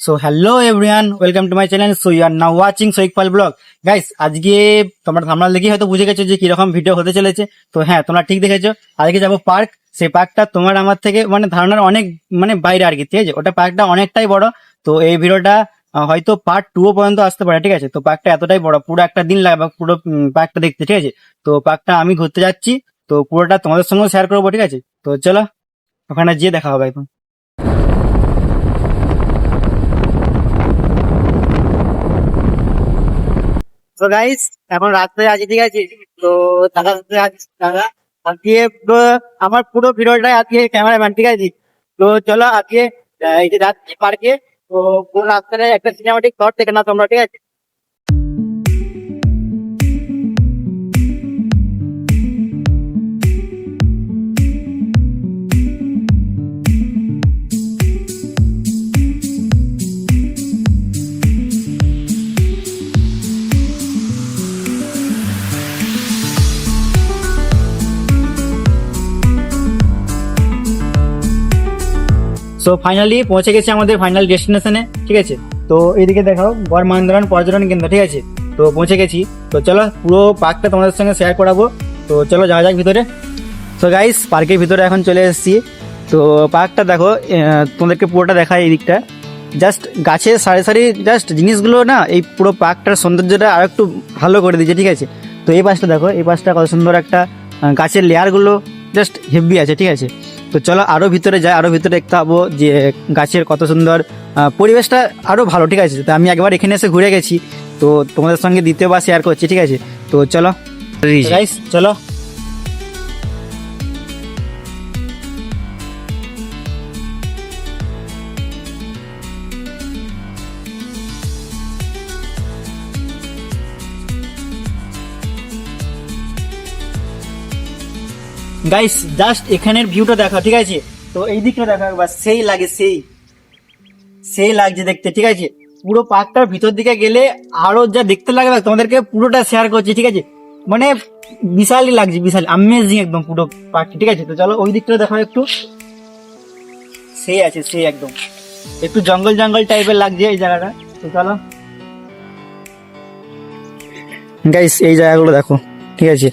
So hello everyone welcome to my channel so you are now watching Saik Pal blog guys আজকে তোমরা thumbnail দেখি হয়তো বুঝে গেছো যে কীরকম ভিডিও হতে চলেছে। তো হ্যাঁ তোমরা ঠিক দেখেছ। আজকে যাব পার্ক সেই পার্কটা তোমার আমার থেকে মানে ধারণার অনেক মানে বাইরে আর কি, ঠিক আছে? ওটা পার্কটা অনেকটাই বড়। তো এই ভিডিওটা হয়তো পার্ট টু পর্যন্ত আসতে পারে, ঠিক আছে? তো পার্কটা এতটাই বড়, পুরো একটা দিন লাগবে, পুরো পার্কটা দেখতে, ঠিক আছে? তো পার্কটা আমি ঘুরতে যাচ্ছি। তো পুরোটা তোমাদের সঙ্গেও শেয়ার করব, ঠিক আছে? তো চলো, ওখানে গিয়ে দেখা হবে এখন তো গাইস এখন রাত্রে আছি, ঠিক আছে? তো, দাদা দাদা আজকে আমার পুরো ভিডিওটাই আজকে ক্যামেরাম্যান, ঠিক আছে? তো, চলো আজকে এই যে রাত্রি পার্কে তো, পুরো রাস্তায় একটা সিনেমাটিক শট দেখে না তোমরা, ঠিক আছে? সো ফাইনালি পৌঁছে গেছে আমাদের ফাইনাল ডেস্টিনেশনে ঠিক আছে? তো এইদিকে দেখাও বরমান্দারান পর্যটন কেন্দ্র, ঠিক আছে? তো পৌঁছে গেছি। তো চলো, পুরো পার্কটা তোমাদের সঙ্গে শেয়ার করাবো। তো চলো, যাওয়া যাক ভিতরে। সো গাইস পার্কের ভিতরে এখন চলে এসেছি। তো পার্কটা দেখো তোমাদেরকে পুরোটা দেখায় এই দিকটা। জাস্ট গাছে সারি সারি জাস্ট জিনিসগুলো না, এই পুরো পার্কটার সৌন্দর্যটা আর একটু ভালো করে দিয়েছে, ঠিক আছে? তো এই পাশটা দেখো, এই পাশটা কত সুন্দর একটা গাছের লেয়ারগুলো জাস্ট হেভি আছে, ঠিক আছে? তো চলো আরও ভিতরে যাই আরও ভিতরে দেখতে পাবো যে গাছের কত সুন্দর পরিবেশটা আরও ভালো ঠিক আছে? তো আমি একবার এখানে এসে ঘুরে গেছি তো তোমাদের সঙ্গে দ্বিতীয়বার শেয়ার করছি ঠিক আছে? তো চলো। চলো। গাইস জাস্ট এখানের ভিউটা দেখো ঠিক আছে? তো এই দিকটা দেখো একবার, সেই লাগে, সেই। সেই লাগছে দেখতে, ঠিক আছে? পুরো পার্কটার ভিতর দিকে গেলে আরও যা দেখতে লাগবে তোমাদেরকে পুরোটা শেয়ার করছি, ঠিক আছে? মানে বিশালই লাগছে, বিশাল আমেজিং একদম পুরো পার্কটি, ঠিক আছে? তো চলো, ওই দিকটা দেখো একটু। সেই আছে, সেই একদম। একটু জঙ্গল জঙ্গল টাইপের লাগছে এই জায়গাটা। তো চলো। গাইস এই জায়গাগুলো দেখো, ঠিক আছে?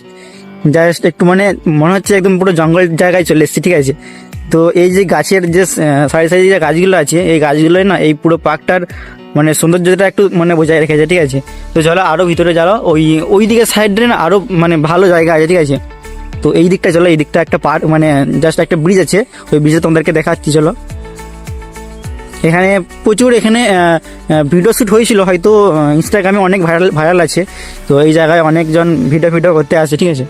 জাস্ট একটু মানে মনে হচ্ছে একদম পুরো জঙ্গল জায়গায় চলে এসেছি, ঠিক আছে? তো এই যে গাছের যে সাইড সাইডে যে গাছগুলো আছে, এই গাছগুলোই না, এই পুরো পার্কটার মানে সৌন্দর্যটা একটু মানে বজায় রেখেছে, ঠিক আছে? তো চলো আরও ভিতরে যাও ওই ওই দিকে সাইডে না আরও মানে ভালো জায়গা আছে, ঠিক আছে? তো এই দিকটা চলো, এই দিকটা একটা পার্ক মানে জাস্ট একটা ব্রিজ আছে, ওই ব্রিজে তোমাদেরকে দেখাচ্ছি, চলো। এখানে প্রচুর এখানে ভিডিও শ্যুট হয়েছিল, হয়তো ইনস্টাগ্রামে অনেক ভাইরাল ভাইরাল আছে। তো এই জায়গায় অনেকজন ভিডিও ভিডিও করতে আসে, ঠিক আছে?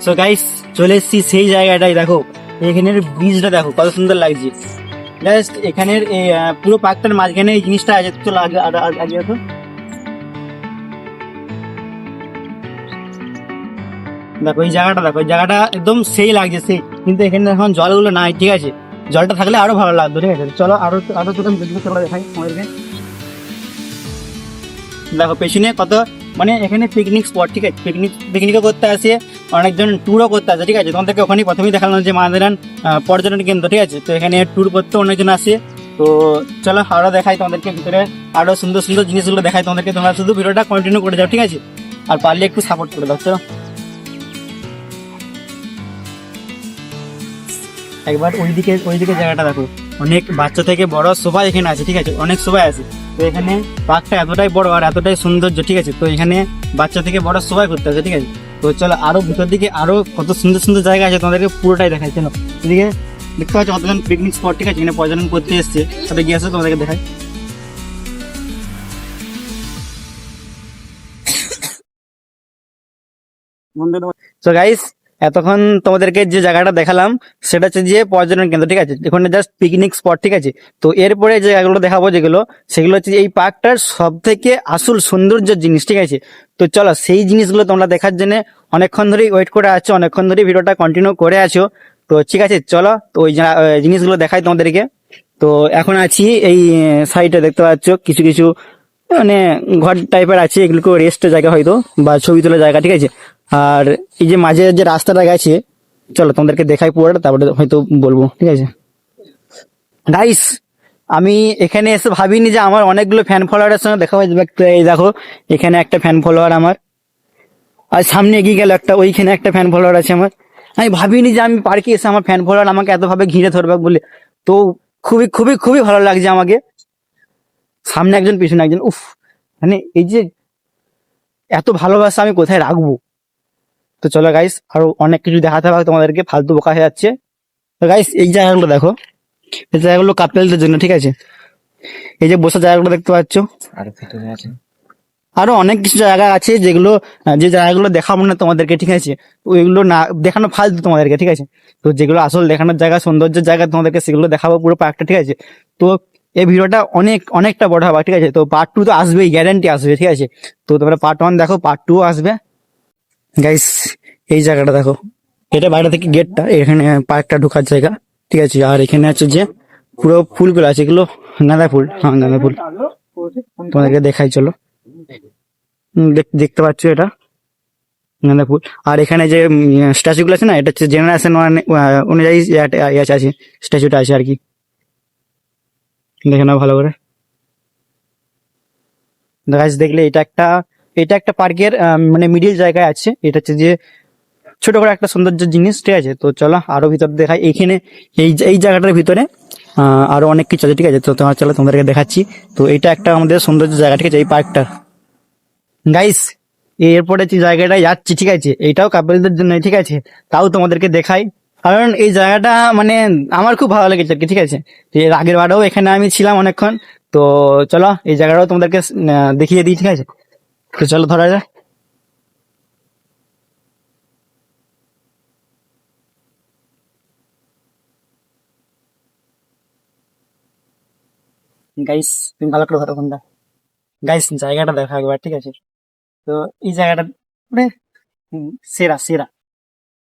সো গাইস চলে এসেছি সেই জায়গাটাই দেখো, এখানের ব্রিজটা দেখো, কত সুন্দর লাগছে। জাস্ট এখানের পুরো পার্কটার মাঝখানে এই জিনিসটা আছে চলো আগে, আগে- আগে দেখো। এই জায়গাটা, দেখো জায়গাটা একদম সেই লাগছে, সেই। কিন্তু এখানে এখন জলগুলো নাই, ঠিক আছে? জলটা থাকলে আরও ভালো লাগতো, ঠিক আছে? চলো, আরও আরও দুটো দেখাই দেখো, পেছনে কত মানে এখানে পিকনিক স্পট ঠিক আছে? পিকনিক পিকনিকও করতে আসে, অনেকজন ট্যুরও করতে আসে, ঠিক আছে? তোমাদেরকে ওখানেই প্রথমেই দেখালাম যে মাদারান পর্যটন কেন্দ্র, ঠিক আছে? তো এখানে ট্যুর করতে অনেকজন আসে। তো চলো, আরও দেখাই তোমাদেরকে ভিতরে। আরও সুন্দর সুন্দর জিনিসগুলো দেখাই তোমাদেরকে। তোমরা শুধু ভিডিওটা কন্টিনিউ করে যাও, ঠিক আছে? আর পারলে একটু সাপোর্ট করে দাও, চলো। একবার ওইদিকে ওইদিকে জায়গাটা দেখো। অনেক বাচ্চা থেকে বড় সবাই এখানে আছে, ঠিক আছে? অনেক সবাই আছে। তো এখানে পার্কটা এতটাই বড় আর এতটাই সৌন্দর্য ঠিক আছে? তো এখানে বাচ্চা থেকে বড় সবাই ঘুরতে আছে ঠিক আছে? তো চলো আরও ভিতর দিকে আরও কত সুন্দর সুন্দর জায়গা আছে তোমাদেরকে পুরোটাই দেখাই চলো। এদিকে দেখতে পাচ্ছ কতজন পিকনিক স্পট ঠিক আছে? এখানে পর্যটন করতে এসছে। সাথে গিয়ে আসো তোমাদেরকে দেখাই। তো গাইস এতক্ষণ তোমাদেরকে যে জায়গাটা দেখালাম, সেটা হচ্ছে যে পর্যটন কেন্দ্র, ঠিক আছে? এখানে জাস্ট পিকনিক স্পট ঠিক আছে? তো এরপরে যে জায়গাগুলো দেখাবো যেগুলো, সেগুলো হচ্ছে এই পার্কটার সব থেকে আসল সৌন্দর্য জিনিস, ঠিক আছে? তো চলো, সেই জিনিসগুলো তোমরা দেখার জন্য অনেকক্ষণ ধরেই ওয়েট করে আছো, অনেকক্ষণ ধরেই ভিডিওটা কন্টিনিউ করে আছো। তো ঠিক আছে, চলো, তো ওই জিনিসগুলো দেখাই তোমাদেরকে। তো এখন আছি এই সাইডে দেখতে পাচ্ছ, কিছু কিছু মানে ঘর টাইপের আছে এগুলোকে রেস্টের জায়গা হয়তো, বা ছবি তোলার জায়গা, ঠিক আছে? আর এই যে মাঝে যে রাস্তাটা গেছে, চলো তোমাদেরকে দেখাই পুরোটা, তারপরে হয়তো বলব, ঠিক আছে? গাইস আমি এখানে এসে ভাবিনি যে আমার অনেকগুলো ফ্যান ফলোয়ারের সঙ্গে দেখা হয়ে যাবে এই দেখো, এখানে একটা ফ্যান ফলোয়ার আমার। আর সামনে এগিয়ে গেল একটা, ওইখানে একটা ফ্যান ফলোয়ার আছে আমার। আমি ভাবিনি যে আমি পার্কে এসে আমার ফ্যান ফলোয়ার আমাকে এতভাবে ঘিরে ধরবে বলে। তো খুবই খুবই খুবই ভালো লাগছে আমাকে। সামনে একজন, পিছনে একজন, উফ! মানে এই যে এত ভালোবাসা আমি কোথায় রাখব? তো চলো গাইস আরও অনেক কিছু দেখাতে হবে তোমাদেরকে ফালতু বোকা হয়ে যাচ্ছে। তো গাইস এই জায়গাগুলো দেখো। এই জায়গাগুলো কাপেলদের জন্য ঠিক আছে? এই যে বসার জায়গাগুলো দেখতে পাচ্ছ। আর আরও অনেক কিছু জায়গা আছে যেগুলো যে জায়গাগুলো দেখাবো না তোমাদেরকে ঠিক আছে? ওইগুলো না দেখানো ফালতু তোমাদেরকে ঠিক আছে? তো যেগুলো আসল দেখানোর জায়গা সৌন্দর্যের জায়গা তোমাদেরকে সেগুলো দেখাবো পুরো পার্কটা ঠিক আছে? তো এই ভিডিওটা অনেক অনেকটা বড় হবে ঠিক আছে? তো পার্ট টু তো আসবেই গ্যারান্টি আসবে ঠিক আছে? তো তোমরা পার্ট ওয়ান দেখো পার্ট টু আসবে। গাইস এই জায়গাটা দেখো। এটা বাইরে থেকে গেটটা, এখানে পার্কটা ঢোকার জায়গা। ঠিক আছে, আর এখানে আছে যে পুরো ফুলগুলো আছে, এগুলো গাঁদা ফুল। হ্যাঁ গাঁদা ফুল। তোমাদেরকে দেখাই, চলো। দেখ- দেখতে পাচ্ছ এটা? গাঁদা ফুল। আর এখানে যে স্ট্যাচু গুলো আছে না, এটা হচ্ছে জেনারেশন অনুযায়ী আছে, স্ট্যাচুটা আছে আর কি। দেখে নাও ভালো করে। গাছ দেখলে এটা একটা এটা একটা পার্কের মানে মিডিল জায়গায় আছে। এটা হচ্ছে যে ছোট করে একটা সৌন্দর্য জিনিস, ঠিক আছে? তো চলো আরও ভিতর দেখাই। এইখানে এই এই জায়গাটার ভিতরে আরও অনেক কিছু আছে, ঠিক আছে? তো তোমার, চলো তোমাদেরকে দেখাচ্ছি। তো এটা একটা আমাদের সৌন্দর্য জায়গা, ঠিক আছে? এই পার্কটা গাইস এরপরে যে জায়গাটায় যাচ্ছি, ঠিক আছে? এটাও কাপেলদের জন্য, ঠিক আছে? তাও তোমাদেরকে দেখাই। কারণ এই জায়গাটা মানে আমার খুব ভালো লেগেছে আর কি, ঠিক আছে? এর আগের বারেও এখানে আমি ছিলাম অনেকক্ষণ। তো চলো, এই জায়গাটাও তোমাদেরকে দেখিয়ে দিই, ঠিক আছে? তো চলো ধরা যায় গাইস তুমি ভালো করে ধরো ফোনটা গাইস জায়গাটা দেখো একবার ঠিক আছে তো এই জায়গাটা মানে হুম, সেরা সেরা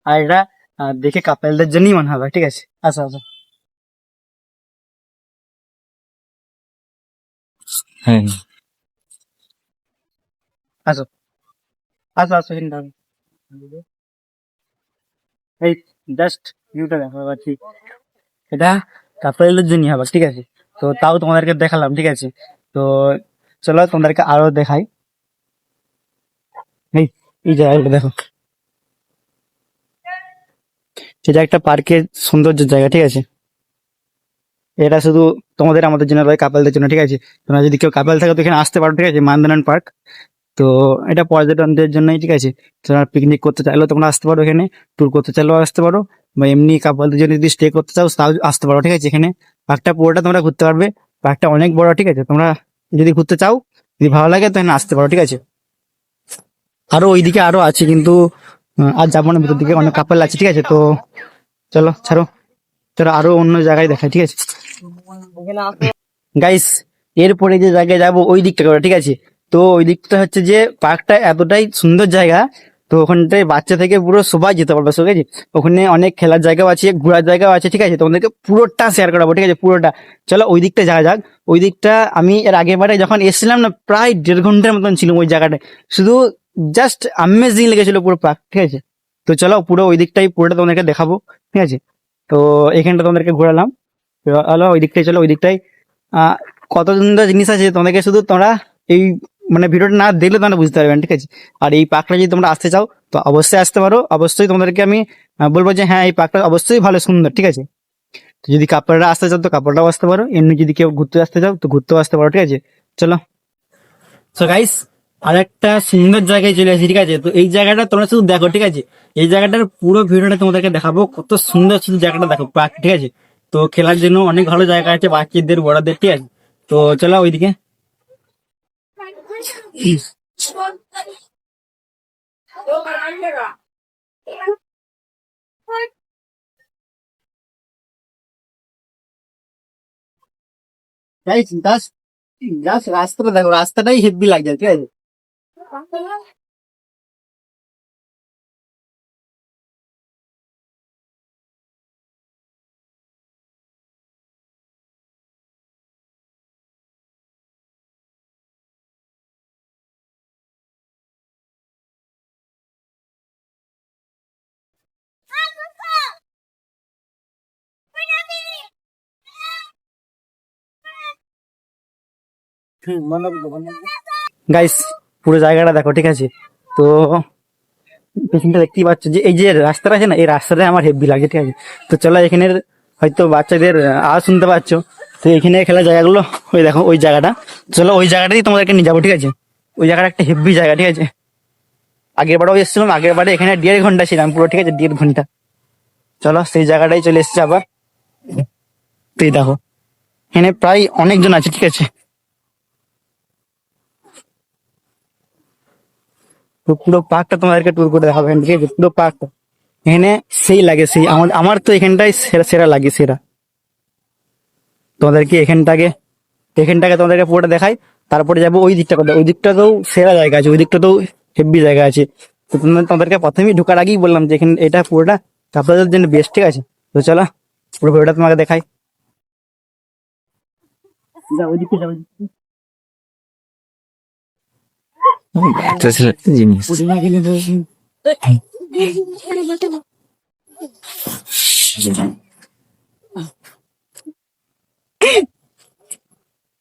আর এটা আহ, দেখে কাপেলদের জন্যই মনে হবে ঠিক আছে আচ্ছা আচ্ছা হ্যাঁ আসো। আসো আসো। এই জাস্ট ভিউটা দেখো, এবার ঠিক এটা কাপেলদের জন্যই হবে ঠিক আছে? তো তাও তোমাদেরকে দেখালাম, ঠিক আছে? তো চলো তোমাদেরকে আরও দেখাই। এই এই জায়গাগুলো দেখো। এটা একটা পার্কের সৌন্দর্য জায়গা, ঠিক আছে? এটা শুধু তোমাদের আমাদের জন্য নয় কাপেলদের জন্য, ঠিক আছে? তোমরা যদি কেউ কাপেল থাকে তো এখানে আসতে পারো, ঠিক আছে? মান্দানান পার্ক। তো এটা পর্যটনদের জন্যই ঠিক আছে? তোমরা পিকনিক করতে চাইলেও তোমরা আসতে পারো এখানে ট্যুর করতে চাইলেও আসতে পারো বা এমনি কাপলদের জন্য যদি স্টে করতে চাও তাও আসতে পারো ঠিক আছে? এখানে পার্কটা পুরোটা তোমরা ঘুরতে পারবে পার্কটা অনেক বড় ঠিক আছে? তোমরা যদি ঘুরতে চাও যদি ভালো লাগে তাহলে আসতে পারো ঠিক আছে? আরও ওইদিকে আরও আছে কিন্তু আর যাব না ভিতর দিকে অনেক কাপল আছে ঠিক আছে? তো চলো ছাড়ো। চলো আরও অন্য জায়গায় দেখাই ঠিক আছে? গাইস এরপরে যে জায়গায় যাব ওই দিকটা করে ঠিক আছে? তো ওই দিকটা হচ্ছে যে পার্কটা এতটাই সুন্দর জায়গা, তো ওখানটায় বাচ্চা থেকে পুরো সবাই যেতে পারবে, ঠিক আছে? ওখানে অনেক খেলার জায়গাও আছে, ঘোরার জায়গাও আছে, ঠিক আছে? তোমাদেরকে পুরোটা শেয়ার করাবো, ঠিক আছে? পুরোটা। চলো ওই দিকটা যাওয়া যাক। ওই দিকটা আমি এর আগের বারে যখন এসেছিলাম না, প্রায় দেড় ঘণ্টার মতন ছিল ওই জায়গাটায়। শুধু জাস্ট আমেজিং লেগেছিল পুরো পার্ক ঠিক আছে? তো চলো পুরো ওই দিকটাই, পুরোটা তোমাদেরকে দেখাবো, ঠিক আছে? তো এখানটা তোমাদেরকে ঘোরালাম। চলো ওই দিকটাই চলো, ওই দিকটাই। কত সুন্দর জিনিস আছে তোমাদেরকে শুধু তোমরা এই মানে ভিডিওটা না দেখলে তোমরা বুঝতে পারবেন ঠিক আছে? আর এই পার্কটা যদি তোমরা আসতে চাও, তো অবশ্যই আসতে পারো। অবশ্যই তোমাদেরকে আমি বলব যে হ্যাঁ এই পার্কটা অবশ্যই ভালো, সুন্দর, ঠিক আছে? তো যদি কাপড়রা আসতে চাও, তো কাপড়টাও আসতে পারো। এমনি যদি কেউ ঘুরতে আসতে চাও, তো ঘুরতেও আসতে পারো, ঠিক আছে? চলো। সো গাইস আরেকটা সুন্দর জায়গায় চলে আসি, ঠিক আছে? তো এই জায়গাটা তোমরা শুধু দেখো, ঠিক আছে? এই জায়গাটার পুরো ভিডিওটা তোমাদেরকে দেখাবো, কত সুন্দর শুধু জায়গাটা দেখো পার্ক ঠিক আছে? তো খেলার জন্য অনেক ভালো জায়গা আছে বাচ্চাদের বড়দের, ঠিক আছে? তো চলো ওইদিকে। রাস্তাটা দেখো রাস্তাটাই হেভি লাগছে ঠিক আছে গাইস পুরো জায়গাটা দেখো, ঠিক আছে? তো পেছনটা দেখতেই পাচ্ছ যে এই যে রাস্তাটা আছে না, এই রাস্তাটা আমার হেভি লাগে, ঠিক আছে? তো চলো, এখানের হয়তো বাচ্চাদের আওয়াজ শুনতে পাচ্ছ। তো এখানে খেলার জায়গাগুলো, ওই দেখো, ওই জায়গাটা। চলো, ওই জায়গাটাই তোমাদেরকে নিয়ে যাব, ঠিক আছে? ওই জায়গাটা একটা হেভি জায়গা, ঠিক আছে? আগের বারেও এসেছিলাম, আগের বারে এখানে দেড় ঘণ্টা ছিলাম পুরো, ঠিক আছে? দেড় ঘণ্টা। চলো, সেই জায়গাটাই চলে এসেছে আবার। তুই দেখো, এখানে প্রায় অনেকজন আছে, ঠিক আছে? পুরো পার্কটা তোমাদেরকে ট্যুর করে দেখাবো এখান থেকে পুরো পার্কটা। এখানে সেই লাগে, সেই আমার আমার তো এখানটাই সেরা সেরা লাগে, সেরা। তোমাদেরকে এখানটাকে এখানটাকে তোমাদেরকে পুরোটা দেখাই, তারপরে যাব ওই দিকটা ওই দিকটাতেও সেরা জায়গা আছে, ওই দিকটাতেও হেভি জায়গা আছে। তো তোমাদের, তোমাদেরকে প্রথমেই ঢোকার আগেই বললাম যে এখানে, এটা পুরোটা আপনাদের জন্য বেস্ট ঠিক আছে? তো চলো, পুরো ভিডিওটা তোমাকে দেখাই। যাও, ওইদিকে। ছিল একটা জিনিস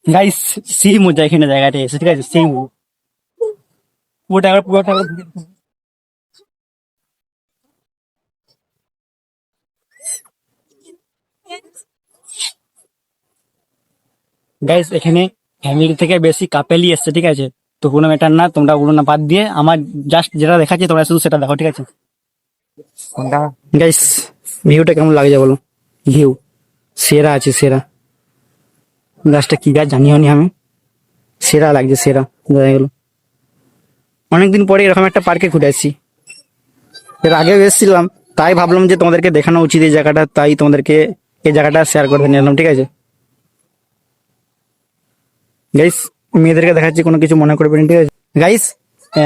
গাইস সেই মজা এখানে জায়গাটা এসে ঠিক আছে সেই পুরোটা একবার পুরোটা গাইস এখানে ফ্যামিলি থেকে বেশি কাপেলই এসছে ঠিক আছে তো কোনো ম্যাটার না তোমরা ওগুলো না বাদ দিয়ে আমার জাস্ট যেটা দেখাচ্ছি তোমরা শুধু সেটা দেখো ঠিক আছে? গাইস ভিউটা কেমন লাগছে বলো? ভিউ সেরা আছে সেরা। গাছটা কি গাছ জানিও নি আমি? সেরা লাগছে সেরা। জায়গাগুলো অনেকদিন পরে এরকম একটা পার্কে ঘুরে আসছি। এর আগেও এসেছিলাম তাই ভাবলাম যে তোমাদেরকে দেখানো উচিত এই জায়গাটা তাই তোমাদেরকে এই জায়গাটা শেয়ার করে নিলাম ঠিক আছে? গাইস মেয়েদেরকে দেখাচ্ছি কোনো কিছু মনে করবেন ঠিক আছে গাইস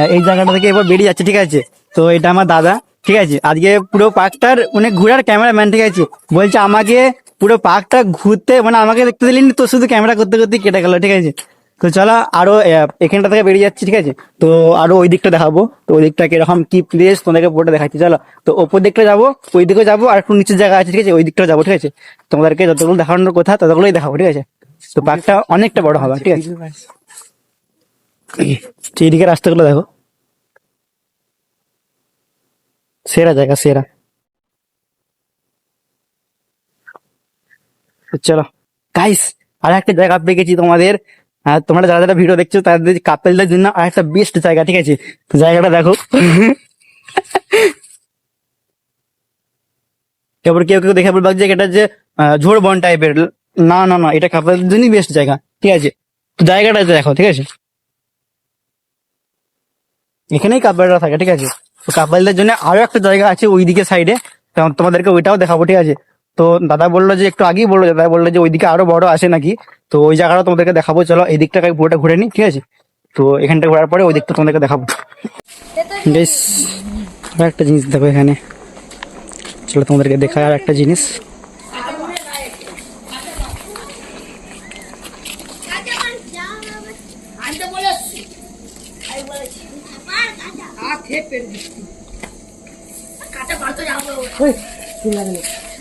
এই জায়গাটা থেকে এবার বেরিয়ে যাচ্ছে ঠিক আছে তো এটা আমার দাদা ঠিক আছে আজকে পুরো পার্কটার মানে ঘোরার ক্যামেরাম্যান ঠিক আছে বলছে আমাকে পুরো পার্কটা ঘুরতে মানে আমাকে দেখতে দিলেন তো শুধু ক্যামেরা করতে করতে কেটে গেল ঠিক আছে তো চলো আরও এখানটা থেকে বেরিয়ে যাচ্ছি ঠিক আছে তো আরও ওই দিকটা দেখাবো তো ওই দিকটা কীরকম কি প্লেস তোমাদেরকে পুরোটা দেখাচ্ছি চলো তো ওপর দিকটা যাব ওই দিকে যাব আর একটু নিচের জায়গা আছে ঠিক আছে ওই দিকটা যাব ঠিক আছে তোমাদেরকে যতগুলো দেখানোর কথা ততগুলোই দেখাবো ঠিক আছে তো পার্কটা অনেকটা বড় হবে ঠিক আছে এইদিকে রাস্তাগুলো দেখো। সেরা জায়গা, সেরা। চলো। গাইস আর একটা জায়গা পেয়ে গেছি তোমাদের। তোমরা যারা যারা ভিডিও দেখছ, তাদের কাপেলদের জন্য আর একটা বেস্ট জায়গা, ঠিক আছে? জায়গাটা দেখো। এবার কেউ কেউ দেখে বলবে যে, এটা যে ঝোড় বন টাইপের না না না, এটা কাপেলদের জন্যই বেস্ট জায়গা, ঠিক আছে? জায়গাটা দেখো, ঠিক আছে? এখানেই কাপড়রা থাকে, ঠিক আছে? তো কাপড়দের জন্য আরও একটা জায়গা আছে ওইদিকে সাইডে তোমাদেরকে ওইটাও দেখাবো, ঠিক আছে? তো দাদা বলল যে, একটু আগেই বলল, দাদা বলল যে, ওইদিকে আরও বড় আছে নাকি? তো ওই জায়গাটা তোমাদেরকে দেখাবো, চলো এই দিকটা পুরোটা ঘুরে নি ঠিক আছে? তো এখানটা ঘোরার পরে ওই দিকটা তোমাদেরকে দেখাবো। বেশ একটা জিনিস দেখো এখানে। চলো তোমাদেরকে দেখায় আর একটা জিনিস আনতে বলেছি আমি বলেছি কাটা পারতো যাব।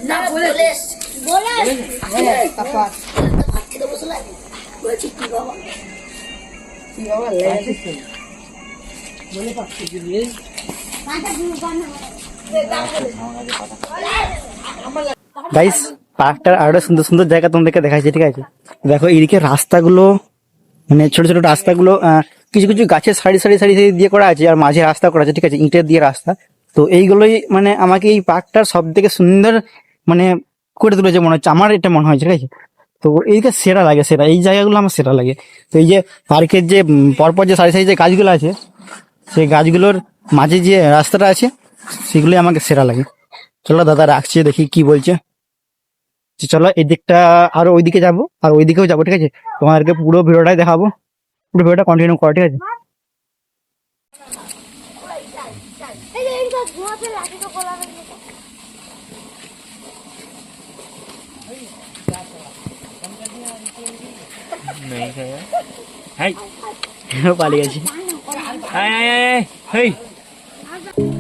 না বলে বলে ভাত খেতে বসলে বলছি কি বাবা? গাইস পার্কটার আরও সুন্দর সুন্দর জায়গা তোমাদেরকে দেখাচ্ছি ঠিক আছে? দেখো এইদিকে রাস্তাগুলো মানে ছোট ছোট রাস্তাগুলো আহ, কিছু কিছু গাছের সারি সারি সারি সারি দিয়ে করা আছে আর মাঝে রাস্তা করা আছে, ঠিক আছে, ইটের দিয়ে রাস্তা। তো এইগুলোই মানে আমাকে এই পার্কটার সব থেকে সুন্দর মানে করে তুলেছে মনে হচ্ছে। আমার এটা মনে হয় ঠিক আছে? তো এইদিকে সেরা লাগে, সেরা। এই জায়গাগুলো আমার সেরা লাগে। তো এই যে পার্কের যে পরপর যে সারি সারি যে গাছগুলো আছে, সেই গাছগুলোর মাঝে যে রাস্তাটা আছে, সেগুলোই আমাকে সেরা লাগে। চলো দাদা, রাখছি, দেখি কি বলছে। চলো এই দিকটা আরও ওইদিকে যাব, আর ওইদিকেও যাব, ঠিক আছে? তোমাদেরকে পুরো ভিডিওটাই দেখাবো। ভিডিওটা কন্টিনিউ করো ঠিক আছে এই যে এইটা ধোয়াতে লাগে তো কোলা হাই পালিয়ে গেছি hi hi hi hi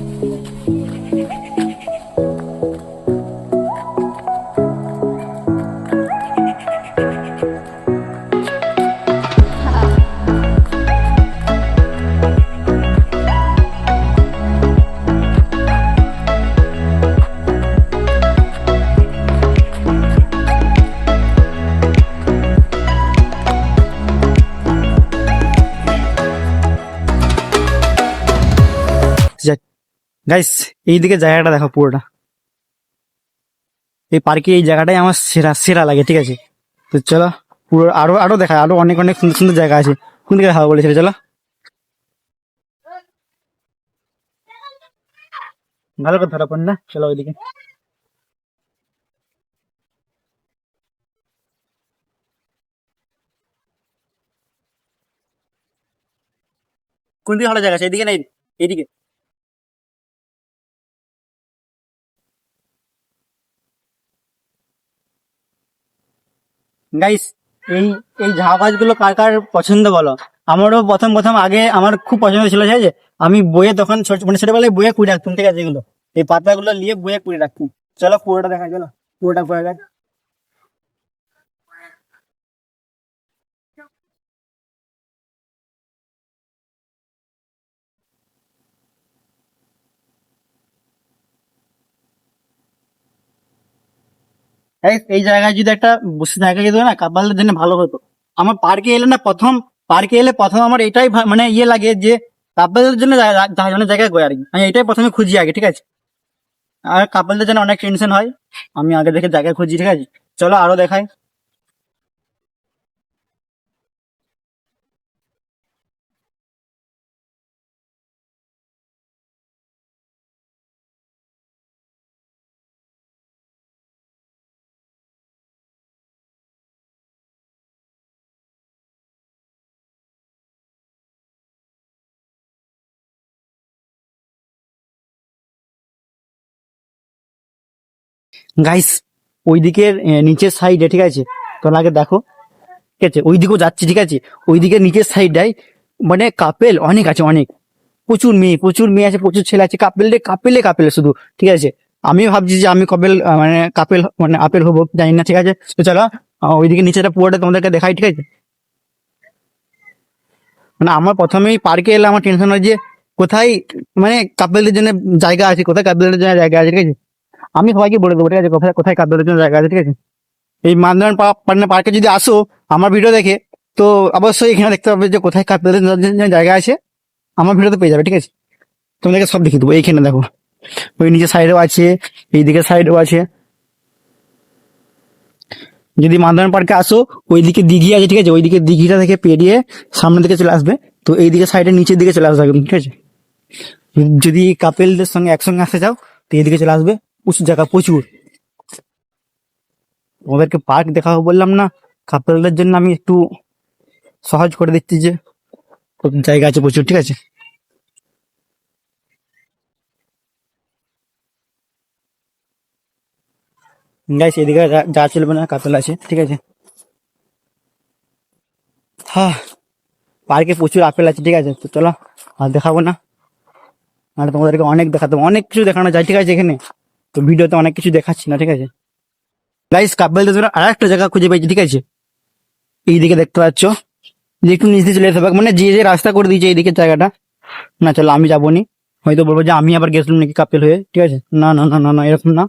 guys এইদিকে জায়গাটা দেখো পুরোটা। এই পার্কে এই জায়গাটাই আমার সেরা সেরা লাগে, ঠিক আছে? তো চলো, পুরো আরও আরও দেখা আরও অনেক অনেক সুন্দর সুন্দর জায়গা আছে। কোন দিকে দেখাবো বলেছিল, চলো। ভালো করে ধরা পড় না চলো ওইদিকে। কোন দিকে ভালো জায়গা আছে? এইদিকে না এই- গাইস এই এই ঝাউ গাছগুলো কার কার পছন্দ বলো? আমারও প্রথম প্রথম আগে আমার খুব পছন্দ ছিল ঠিক আছে আমি বইয়ে তখন মানে ছোটবেলায় বইয়ে কুড়ে রাখতাম, ঠিক আছে এগুলো। এই পাতাগুলো নিয়ে বইয়ে কুড়ে রাখতাম। চলো পুরোটা দেখা গেল পুরোটা পড়ে দেখ এই জায়গায় যদি একটা বসে থাকা যেত না কাপালের জন্য ভালো হতো। আমার পার্কে এলে না প্রথম পার্কে এলে প্রথম আমার এটাই মানে ইয়ে লাগে যে কাপালের জন্য জায়গা- জায়গা জায়গায় গয় আর কি আমি এটাই প্রথমে খুঁজি আগে, ঠিক আছে? আর কাপালদের জন্য অনেক টেনশন হয়। আমি আগে দেখে জায়গা খুঁজি, ঠিক আছে? চলো আরও দেখাই। গাইস ওই দিকের নিচের সাইডে ঠিক আছে? তোমরা আগে দেখো। ঠিক আছে? ওই দিকেও যাচ্ছি, ঠিক আছে? ওই দিকের নিচের সাইডটাই মানে কাপেল অনেক আছে, অনেক। প্রচুর মেয়ে প্রচুর মেয়ে আছে, প্রচুর ছেলে আছে। কাপেলে কাপেলে কাপেলে শুধু, ঠিক আছে? আমি ভাবছি যে আমি কপেল মানে কাপেল মানে আপেল হব, জানি না, ঠিক আছে? তো চলো ওইদিকে নিচেটা পুরোটা তোমাদেরকে দেখাই, ঠিক আছে? মানে আমার প্রথমেই পার্কে এলে আমার টেনশন হয় যে, কোথায় মানে কাপেলদের জন্য জায়গা আছে, কোথায় কাপেলদের জন্য জায়গা আছে, ঠিক আছে? আমি সবাইকে বলে দেবো, ঠিক আছে? কোথায় কোথায় কাপড়ের জন্য জায়গা আছে, ঠিক আছে? এই মান্দান পার্কে যদি আসো, আমার ভিডিও দেখে, তো অবশ্যই এখানে দেখতে পাবে যে কোথায় কাপড়ের জন্য জায়গা আছে। আমার ভিডিওতে পেয়ে যাবে, ঠিক আছে? তোমাদেরকে সব দেখিয়ে দেবো, এইখানে দেখো। ওই নিচের সাইডেও আছে এই দিকের সাইডেও আছে। যদি মান্দান পার্কে আসো ওই দিকে দিঘি আছে, ঠিক আছে? ওই দিকে দিঘিটা থেকে পেরিয়ে সামনের দিকে চলে আসবে, তো এই দিকে সাইডে নিচের দিকে চলে আসবে ঠিক আছে? যদি কাপেলদের সঙ্গে একসঙ্গে আসতে চাও, তো এইদিকে চলে আসবে। উঁচু জায়গা প্রচুর ওদেরকে পার্ক দেখাবো বললাম না কাপেলদের জন্য আমি একটু সহজ করে দিচ্ছি যে ওদের জায়গা আছে প্রচুর ঠিক আছে গাইস এদিকে যা- যা চলবে না কাপেল আছে ঠিক আছে হ্যাঁ পার্কে প্রচুর আপেল আছে ঠিক আছে তো চলো আর দেখাবো না আর তোমাদেরকে অনেক দেখাতে হবে, অনেক কিছু দেখানো যায় ঠিক আছে এখানে তো ভিডিওতে অনেক কিছু দেখাচ্ছি না, ঠিক আছে? গাইস কাপেলদের জন্য আর একটা জায়গা খুঁজে পেয়েছি, ঠিক আছে? এইদিকে দেখতে পাচ্ছ। যে একটু নিচ দিয়ে চলে যেতে মানে যে যে রাস্তা করে দিয়েছে এইদিকে জায়গাটা। না, চলো, আমি যাব নি। হয়তো বলব যে আমি আবার গেছিলাম নাকি কাপেল হয়ে, ঠিক আছে? না না না না না, এরকম না।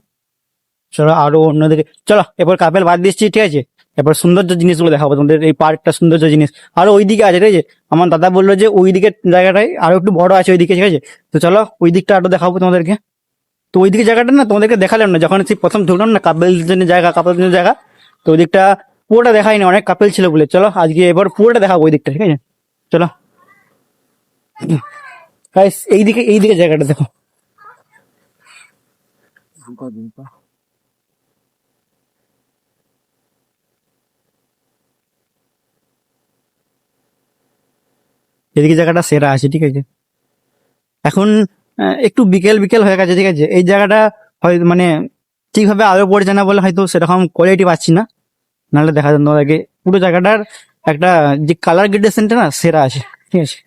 চলো, আরও অন্যদিকে, চলো এবার কাপেল বাদ দিচ্ছি, ঠিক আছে? এবার সৌন্দর্য জিনিসগুলো দেখাবো তোমাদের, এই পার্কটা সৌন্দর্য জিনিস। আরও ওইদিকে আছে, ঠিক আছে? আমার দাদা বলল যে ওই দিকের জায়গাটাই আরও একটু বড় আছে ওইদিকে, ঠিক আছে? তো চলো, ওই দিকটা আরও দেখাবো তোমাদেরকে। তো ওই দিকে জায়গাটা না তোমাদেরকে দেখালাম না যখন সেই প্রথম ঢুকলাম না কাপেলদের জন্য জায়গা কাপেলদের জন্য জায়গা তো ওই দিকটা পুরোটা দেখাইনি অনেক কাপেল ছিল বলে। চলো আজকে এবার পুরোটা দেখাবো ওই দিকটা ঠিক আছে? চলো। Guys, এই দিকে এই দিকে জায়গাটা দেখো। এদিকে জায়গাটা সেরা আছে ঠিক আছে? এখন একটু বিকেল বিকেল হয়ে গেছে, ঠিক আছে? এই জায়গাটা হয় মানে ঠিকভাবে আলো পড়ছে না বলে হয়তো সেরকম কোয়ালিটি পাচ্ছি না। নাহলে দেখা যেত তোমাদেরকে। পুরো জায়গাটার একটা যে কালার গ্রেডেশনটা না, সেরা আছে, ঠিক আছে?